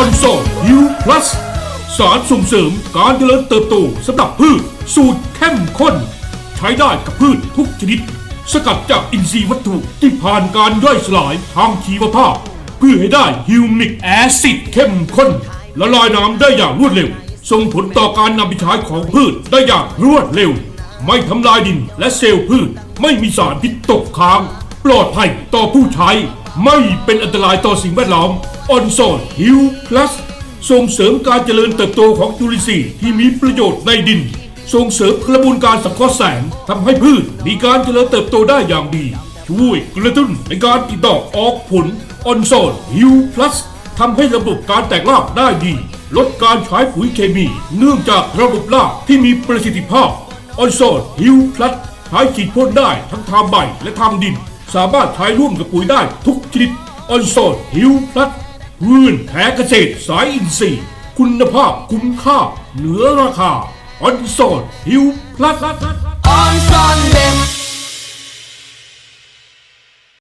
อนโซฮิวพลัสสารส่งเสริมการเจริญเติบโตสำหรับพืช สูตรเข้มข้น ใช้ได้กับพืชทุกชนิด สกัดจากอินทรีย์วัตถุที่ผ่านการย่อยสลายทางชีวภาพ เพื่อให้ได้ฮิวมิกแอซิดเข้มข้นละลายน้ำได้อย่างรวดเร็ว ส่งผลต่อการนำไปใช้ของพืชได้อย่างรวดเร็ว ไม่ทำลายดินและเซลล์พืช ไม่มีสารพิษตกค้าง ปลอดภัยต่อผู้ใช้ ไม่เป็นอันตรายต่อสิ่งแวดล้อม ออนซอนฮิวพลัสส่งเสริมการเจริญเติบโตของจุลินทรีย์ที่มีประโยชน์ในดิน ส่งเสริมกระบวนการสังเคราะห์แสงทำให้พืชมีการเจริญเติบโตได้อย่างดี ช่วยกระตุ้นในการติดดอกออกผลออนโซนฮิวพลัสทำให้ระบบการแตกรากได้ดี ลดการใช้ปุ๋ยเคมี เนื่องจากระบบรากที่มีประสิทธิภาพออนโซนฮิวพลัสใช้ฉีดพ่นได้ทั้งทางใบและทางดิน สามารถใช้ร่วมกับปุ๋ยได้ทุกชนิดออนโซนฮิวพลัส พืนแท้เกษตรสายอินทรีย์ คุณภาพคุ้มค่า เหนือราคาออนโซนฮิวพลัส on